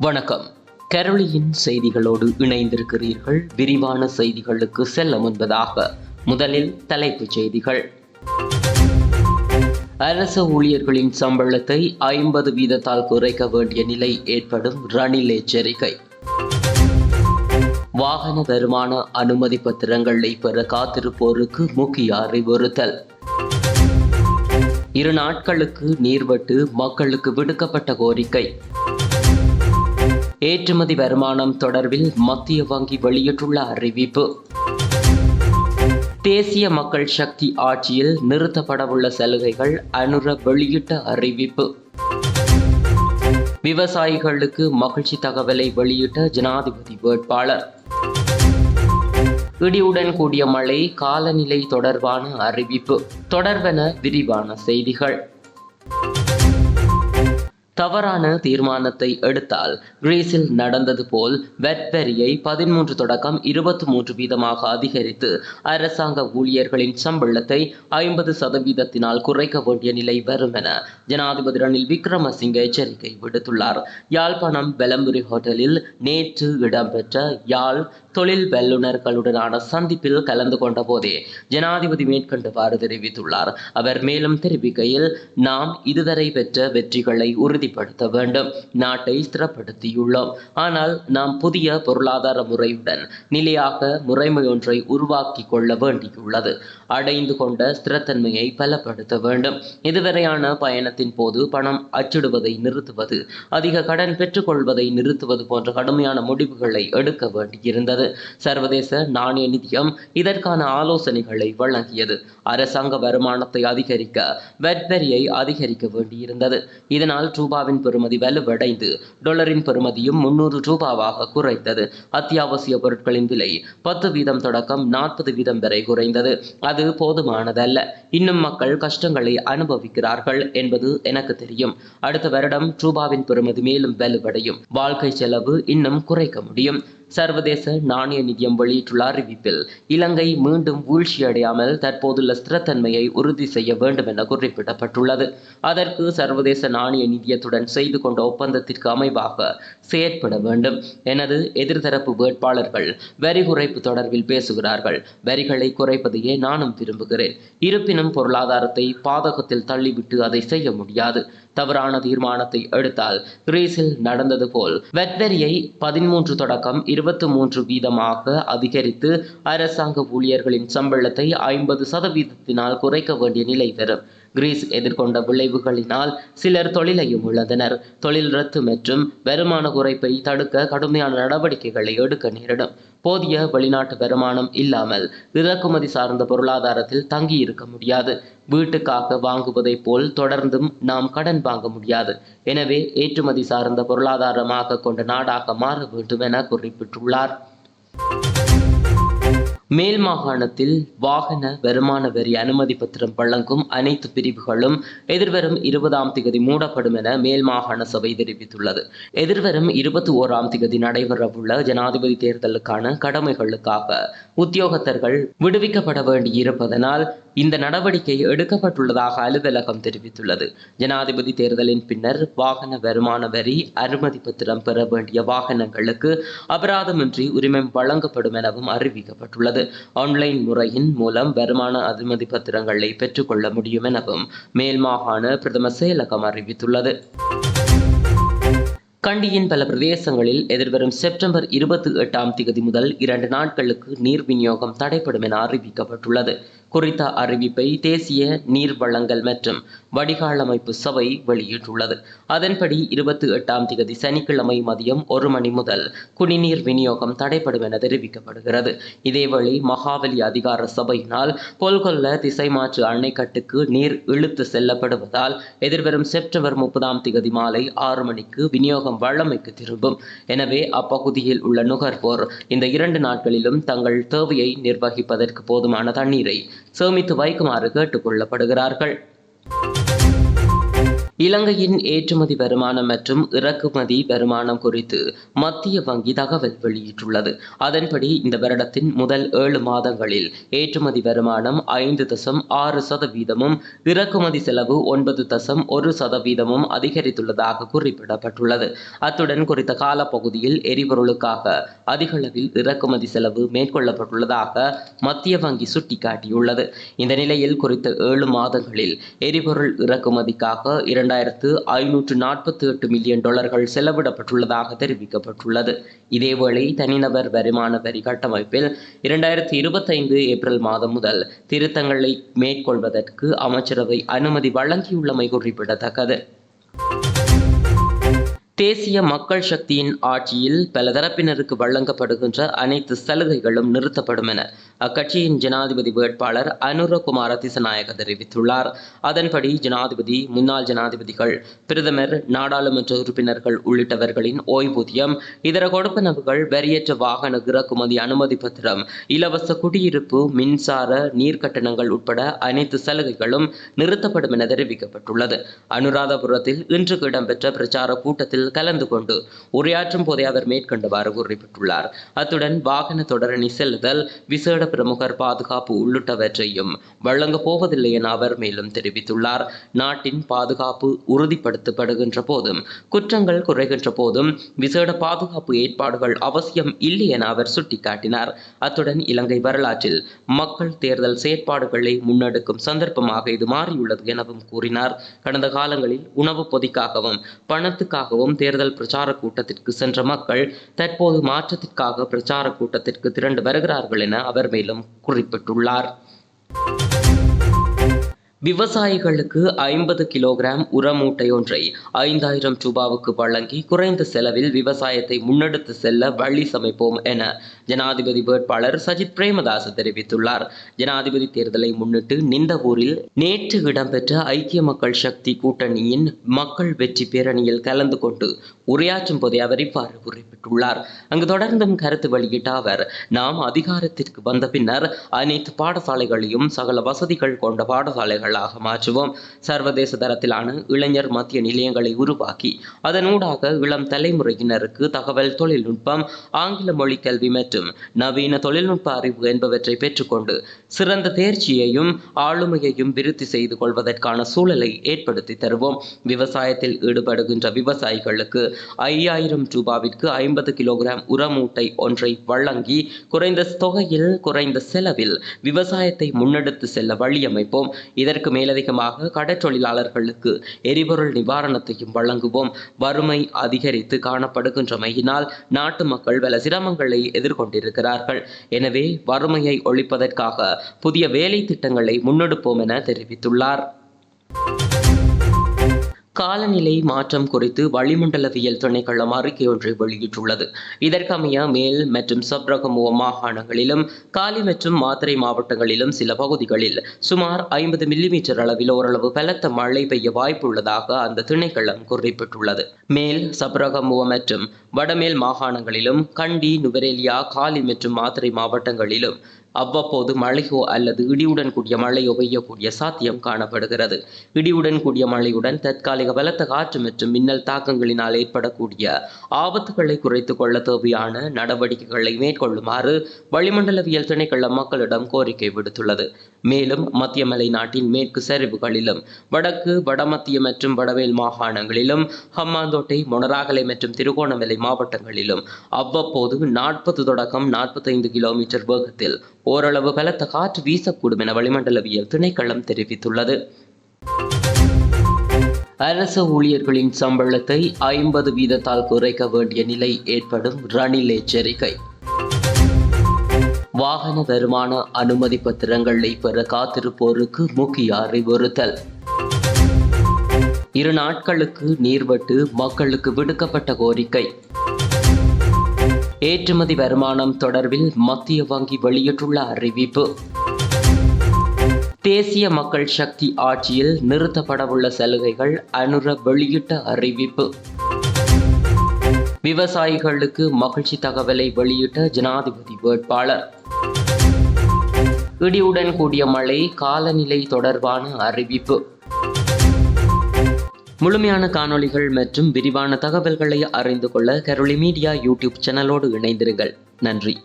வணக்கம். கரளியின் செய்திகளோடு இணைந்திருக்கிறீர்கள். விரிவான செய்திகளுக்கு செல்ல முன்பதாக முதலில் தலைப்புச் செய்திகள். அரசு ஊழியர்களின் சம்பளத்தை ஐம்பது வீதத்தால் குறைக்க வேண்டிய நிலை ஏற்படும் ரணில் எச்சரிக்கை. வாகன வருமான அனுமதி பத்திரங்களை பெற காத்திருப்போருக்கு முக்கிய அறிவுறுத்தல். இரு நாட்களுக்கு நீர்வட்டு மக்களுக்கு விடுக்கப்பட்ட கோரிக்கை. ஏற்றுமதி வருமானம் தொடர்பில் மத்திய வங்கி வெளியிட்டுள்ள அறிவிப்பு. தேசிய மக்கள் சக்தி ஆட்சியில் நிறுத்தப்படவுள்ள சலுகைகள் அனுர வெளியிட்ட அறிவிப்பு. விவசாயிகளுக்கு மகிழ்ச்சி தகவலை வெளியிட்ட ஜனாதிபதி வேட்பாளர். இடியுடன் கூடிய மழை காலநிலை தொடர்பான அறிவிப்பு. தொடர்பென விரிவான செய்திகள். தவறான தீர்மானத்தை எடுத்தால் கிரீஸில் நடந்தது போல் வெட்வரியை பதிமூன்று தொடக்கம் இருபத்தி மூன்று வீதமாக அதிகரித்து அரசாங்க ஊழியர்களின் சம்பளத்தை ஐம்பது சதவீதத்தினால் குறைக்க வேண்டிய நிலை வரும் என ஜனாதிபதி ரணில் விக்ரமசிங்க எச்சரிக்கை விடுத்துள்ளார். யாழ்ப்பாணம் வெலம்புரி ஹோட்டலில் நேற்று இடம்பெற்ற யாழ் தொழில் வல்லுநர்களுடனான சந்திப்பில் கலந்து கொண்ட போதே ஜனாதிபதி மேற்கண்டவாறு தெரிவித்துள்ளார். அவர் மேலும் தெரிவிக்கையில் நாம் இதுவரை பெற்ற வெற்றிகளை உறுதி உறுதிப்படுத்த வேண்டும். நாட்டை ஸ்திரப்படுத்தியுள்ளோம். ஆனால் நாம் புதிய பொருளாதார முறையுடன் நிலையாக முறைமை ஒன்றை உருவாக்கி கொள்ள வேண்டியுள்ளது. அடைந்து கொண்ட ஸ்திரத்தன்மையை பலப்படுத்த வேண்டும். இதுவரையான பயணத்தின் போது பணம் அச்சிடுவதை நிறுத்துவது அதிக கடன் பெற்றுக்கொள்வதை நிறுத்துவது போன்ற கடுமையான முடிவுகளை எடுக்க வேண்டியிருந்தது. சர்வதேச நாணய நிதியம் இதற்கான ஆலோசனைகளை வழங்கியது. அரசாங்க வருமானத்தை அதிகரிக்க வெட்வரியை அதிகரிக்க வேண்டியிருந்தது. இதனால் ரூபாய் ரூபாவின் பெறுமதி வலுவடைந்து டாலரின் பெறுமதியும் முன்னூறு ரூபாவாக குறைத்தது அத்தியாவசிய பொருட்களின் விலை பத்து வீதம் தொடக்கம் நாற்பது வீதம் வரை குறைந்தது. அது போதுமானதல்ல. இன்னும் மக்கள் கஷ்டங்களை அனுபவிக்கிறார்கள் என்பது எனக்கு தெரியும். அடுத்த வருடம் ரூபாவின் பெறுமதி மேலும் வலுவடையும். வாழ்க்கை செலவு இன்னும் குறைக்க முடியும். சர்வதேச நாணய நிதியம் வெளியிட்டுள்ள அறிவிப்பில் இலங்கை மீண்டும் வீழ்ச்சியடையாமல் தற்போதுள்ள ஸ்திரத்தன்மையை உறுதி செய்ய வேண்டும் என குறிப்பிடப்பட்டுள்ளது. அதற்கு சர்வதேச நாணய நிதியத்துடன் செய்து கொண்ட ஒப்பந்தத்திற்கு அமைவாக செயற்பட வேண்டும். எனது எதிர்தரப்பு வேட்பாளர்கள் வரி குறைப்பு தொடர்பில் பேசுகிறார்கள். வரிகளை குறைப்பதையே நானும் விரும்புகிறேன். இருப்பினும் பொருளாதாரத்தை பாதகத்தில் தள்ளிவிட்டு அதை செய்ய முடியாது. தவறான தீர்மானத்தை எடுத்தால் கிரீஸில் நடந்தது போல் வெட்வரியை பதிமூன்று தொடக்கம் இருபத்தி மூன்று வீதமாக அதிகரித்து அரசாங்க ஊழியர்களின் சம்பளத்தை ஐம்பது சதவீதத்தினால் குறைக்க வேண்டிய நிலை வரும். கிரீஸ் எதிர்கொண்ட விளைவுகளினால் சிலர் தொழிலையும் இழந்தனர். தொழில் ரத்து மற்றும் வருமான குறைப்பை தடுக்க கடுமையான நடவடிக்கைகளை எடுக்க நேரிடும். போதிய வெளிநாட்டு வருமானம் இல்லாமல் இறக்குமதி சார்ந்த பொருளாதாரத்தில் தங்கி இருக்க முடியாது. வீட்டுக்காக வாங்குவதைப் போல் தொடர்ந்தும் நாம் கடன் வாங்க முடியாது. எனவே ஏற்றுமதி சார்ந்த பொருளாதாரமாக கொண்ட நாடாக மாற வேண்டும் என குறிப்பிட்டுள்ளார். மேல் மாகாணத்தில் வாகன வருமான வரி அனுமதி பத்திரம் வழங்கும் அனைத்து பிரிவுகளும் எதிர்வரும் இருபதாம் திகதி மூடப்படும் என மேல் மாகாண சபை தெரிவித்துள்ளது. எதிர்வரும் இருபத்தி ஓராம் திகதி நடைபெறவுள்ள ஜனாதிபதி தேர்தலுக்கான கடமைகளுக்காக உத்தியோகத்தர்கள் விடுவிக்கப்பட வேண்டியிருப்பதனால் இந்த நடவடிக்கை எடுக்கப்பட்டுள்ளதாக அலுவலகம் தெரிவித்துள்ளது. ஜனாதிபதி தேர்தலின் பின்னர் வாகன வருமான வரி அனுமதி பத்திரம் பெற வேண்டிய வாகனங்களுக்கு அபராதமின்றி உரிமம் வழங்கப்படும் எனவும் அறிவிக்கப்பட்டுள்ளது. ஆன்லைன் முறையின் மூலம் வருமான அனுமதி பத்திரங்களை பெற்றுக்கொள்ள முடியும் எனவும் மேல் மாகாண பிரதம செயலகம் அறிவித்துள்ளது. கண்டியின் பல பிரதேசங்களில் எதிர்வரும் செப்டம்பர் இருபத்தி எட்டாம் தேதி முதல் இரண்டு நாட்களுக்கு நீர் விநியோகம் தடைப்படும் என அறிவிக்கப்பட்டுள்ளது. குறித்த அறிவிப்பை தேசிய நீர் வழங்கல் மற்றும் வடிகால் அமைப்பு சபை வெளியிட்டுள்ளது. அதன்படி இருபத்தி எட்டாம் தேதி சனிக்கிழமை மதியம் ஒரு மணி முதல் குடிநீர் விநியோகம் தடைப்படும் என தெரிவிக்கப்படுகிறது. இதேவேளை மகாவலி அதிகார சபையினால் கொல்கொல்ல திசை மாற்று அணைக்கட்டுக்கு நீர் இழுத்து செல்லப்படுவதால் எதிர்வரும் செப்டம்பர் முப்பதாம் தேதி மாலை ஆறு மணிக்கு விநியோகம் வழமைக்கு திரும்பும். எனவே அப்பகுதியில் உள்ள நுகர்வோர் இந்த இரண்டு நாட்களிலும் தங்கள் தேவையை நிர்வகிப்பதற்கு போதுமான தண்ணீரை சேமித்து வைக்குமாறு கேட்டுக்கொள்ளப்படுகிறார்கள். இலங்கையின் ஏற்றுமதி வருமானம் மற்றும் இறக்குமதி வருமானம் குறித்து மத்திய வங்கி தகவல் வெளியிட்டுள்ளது. அதன்படி இந்த வருடத்தின் முதல் ஏழு மாதங்களில் ஏற்றுமதி வருமானம் ஐந்து தசம் ஆறு சதவீதமும் இறக்குமதி செலவு ஒன்பது தசம் ஒரு சதவீதமும் அதிகரித்துள்ளதாக குறிப்பிடப்பட்டுள்ளது. அத்துடன் குறித்த காலப்பகுதியில் எரிபொருளுக்காக அதிகளவில் இறக்குமதி செலவு மேற்கொள்ளப்பட்டுள்ளதாக மத்திய வங்கி சுட்டிக்காட்டியுள்ளது. இந்த நிலையில் குறித்த ஏழு மாதங்களில் எரிபொருள் இறக்குமதிக்காக இரண்டு இரண்டாயிரத்து ஐநூற்று நாற்பத்தி எட்டு மில்லியன் டாலர்கள் செலவிடப்பட்டுள்ளதாக தெரிவிக்கப்பட்டுள்ளது. இதேவேளை தனிநபர் வருமான வரி கட்டமைப்பில் இரண்டாயிரத்தி இருபத்தைந்து ஏப்ரல் மாதம் முதல் திருத்தங்களை மேற்கொள்வதற்கு அமைச்சரவை அனுமதி வழங்கியுள்ளமை குறிப்பிடத்தக்கது. தேசிய மக்கள் சக்தியின் ஆட்சியில் பல தரப்பினருக்கு வழங்கப்படுகின்ற அனைத்து சலுகைகளும் நிறுத்தப்படும் என அக்கட்சியின் ஜனாதிபதி வேட்பாளர் அனுரகுமார திசநாயக தெரிவித்துள்ளார். அதன்படி ஜனாதிபதி முன்னாள் ஜனாதிபதிகள் பிரதமர் நாடாளுமன்ற உறுப்பினர்கள் உள்ளிட்டவர்களின் ஓய்வூதியம் இதர கொடுப்பனவுகள் வரியற்ற வாகன இறக்குமதி அனுமதி பத்திரம் இலவச குடியிருப்பு மின்சார நீர் கட்டணங்கள் உட்பட அனைத்து சலுகைகளும் நிறுத்தப்படும் என தெரிவிக்கப்பட்டுள்ளது. அனுராதபுரத்தில் இன்று இடம்பெற்ற பிரச்சார கூட்டத்தில் கலந்து கொண்டு உரையாற்றும் போதே அவர் மேற்கண்டவாறு குறிப்பிட்டுள்ளார் அத்துடன் வாகன தொடரணி செல்லுதல் விசேட பிரமுகர் பாதுகாப்பு உள்ளிட்டவற்றையும் வழங்கப் போவதில்லை என அவர் மேலும் தெரிவித்துள்ளார். நாட்டின் பாதுகாப்பு உறுதிப்படுத்தப்படுகின்ற போதும் குற்றங்கள் குறைகின்ற போதும் விசேட பாதுகாப்பு ஏற்பாடுகள் அவசியம் இல்லை என அவர் சுட்டிக்காட்டினார். அத்துடன் இலங்கை வரலாற்றில் மக்கள் தேர்தல் செயற்பாடுகளை முன்னெடுக்கும் சந்தர்ப்பமாக இது மாறியுள்ளது எனவும் கூறினார். கடந்த காலங்களில் உணவு பொதிக்காகவும் பணத்துக்காகவும் தேர்தல் பிரச்சார கூட்டத்திற்கு சென்ற மக்கள் தற்போது மாற்றத்திற்காக பிரச்சார கூட்டத்திற்கு திரண்டு வருகிறார்கள் என அவர் மேலும் குறிப்பிட்டுள்ளார். விவசாயிகளுக்கு ஐம்பது கிலோகிராம் உரமூட்டை ஒன்றை ஐந்தாயிரம் ரூபாவுக்கு வழங்கி குறைந்த செலவில் விவசாயத்தை முன்னெடுத்து செல்ல வழி சமைப்போம் என ஜனாதிபதி வேட்பாளர் சஜித் பிரேமதாஸ் தெரிவித்துள்ளார். ஜனாதிபதி தேர்தலை முன்னிட்டு நிந்தவூரில் நேற்று இடம்பெற்ற ஐக்கிய மக்கள் சக்தி கூட்டணியின் மக்கள் வெற்றி பேரணியில் கலந்து கொண்டு உரையாற்றும் போதே அவர் இவ்வாறு குறிப்பிட்டுள்ளார் அங்கு தொடர்ந்தும் கருத்து வெளியிட்ட அவர் நாம் அதிகாரத்திற்கு வந்த பின்னர் அனைத்து பாடசாலைகளையும் சகல வசதிகள் கொண்ட பாடசாலைகளாக மாற்றுவோம். சர்வதேச தரத்திலான இளைஞர் மத்திய நிலையங்களை உருவாக்கி அதனூடாக இளம் தலைமுறையினருக்கு தகவல் தொழில்நுட்பம் ஆங்கில மொழி கல்வி மற்றும் நவீன தொழில்நுட்ப அறிவு என்பவற்றை பெற்றுக்கொண்டு சிறந்த தேர்ச்சியையும் ஆளுமையையும் விருத்தி செய்து கொள்வதற்கான சூழலை ஏற்படுத்தி தருவோம். விவசாயத்தில் ஈடுபடுகின்ற விவசாயிகளுக்கு ஐயாயிரம் ரூபாவிற்கு ஐம்பது கிலோகிராம் உரமூட்டை ஒன்றை வழங்கி குறைந்த தொகையில் குறைந்த செலவில் விவசாயத்தை முன்னெடுத்து செல்ல வழியமைப்போம். இதற்கு மேலதிகமாக கடற்றொழிலாளர்களுக்கு எரிபொருள் நிவாரணத்தையும் வழங்குவோம். வறுமை அதிகரித்து காணப்படுகின்றமையினால் நாட்டு மக்கள் பல சிரமங்களை எதிர்கொண்டிருக்கிறார்கள். எனவே வறுமையை ஒழிப்பதற்காக புதிய வேலை திட்டங்களை முன்னெடுப்போம் என தெரிவித்துள்ளார். காலநிலை மாற்றம் குறித்து வளிமண்டலவியல் திணைக்களம் அறிக்கை ஒன்றை வெளியிட்டுள்ளது. இதற்கமைய மேல் மற்றும் சப்ரகமுவ மாகாணங்களிலும் காலி மற்றும் மாத்திரை மாவட்டங்களிலும் சில பகுதிகளில் சுமார் ஐம்பது மில்லிமீட்டர் அளவில் ஓரளவு பலத்த மழை பெய்ய வாய்ப்புள்ளதாக அந்த திணைக்களம் குறிப்பிட்டுள்ளது. மேல் சப்ரகமுவ மற்றும் வடமேல் மாகாணங்களிலும் கண்டி நுவரேலியா காலி மற்றும் மாத்திரை மாவட்டங்களிலும் அவ்வப்போது மழையோ அல்லது இடியுடன் கூடிய மழையோ பெய்யக்கூடிய சாத்தியம் காணப்படுகிறது. இடியுடன் கூடிய மழையுடன் தற்காலிக பலத்த காற்று மற்றும் மின்னல் தாக்கங்களினால் ஏற்படக்கூடிய ஆபத்துகளை குறைத்துக் கொள்ள தேவையான நடவடிக்கைகளை மேற்கொள்ளுமாறு வளிமண்டலவியல் திணைக்களம் மக்களிடம் கோரிக்கை விடுத்துள்ளது. மேலும் மத்திய மலைநாட்டின் மேற்கு சரிவுகளிலும் வடக்கு வடமத்திய மற்றும் வடமேல் மாகாணங்களிலும் ஹம்மாந்தோட்டை மொனராகலை மற்றும் திருகோணமலை மாவட்டங்களிலும் அவ்வப்போது நாற்பது தொடக்கம் நாற்பத்தைந்து கிலோமீட்டர் வேகத்தில் ஓரளவு பலத்த காற்று வீசக்கூடும் என வளிமண்டலவியல் திணைக்களம் தெரிவித்துள்ளது. அரசு ஊழியர்களின் சம்பளத்தை ஐம்பது வீதத்தால் குறைக்க வேண்டிய நிலை ஏற்படும் ரணில் எச்சரிக்கை. வாகன வருமான அனுமதி பத்திரங்களை பெற காத்திருப்போருக்கு முக்கிய அறிவுறுத்தல். இரு நாட்களுக்கு நீர்வட்டு மக்களுக்கு விடுக்கப்பட்ட கோரிக்கை. ஏற்றுமதி வருமானம் தொடர்பில் மத்திய வங்கி வெளியிட்டுள்ள அறிவிப்பு. தேசிய மக்கள் சக்தி ஆட்சியில் நிறுத்தப்படவுள்ள சலுகைகள் அனுர வெளியிட்ட அறிவிப்பு. விவசாயிகளுக்கு மகிழ்ச்சி தகவலை வெளியிட்ட ஜனாதிபதி வேட்பாளர். இடியுடன் கூடிய மழை காலநிலை தொடர்பான அறிவிப்பு. முழுமையான காணொளிகள் மற்றும் விரிவான தகவல்களை அறிந்து கொள்ள கரோலி மீடியா யூடியூப் சேனலோடு இணைந்திருங்கள். நன்றி.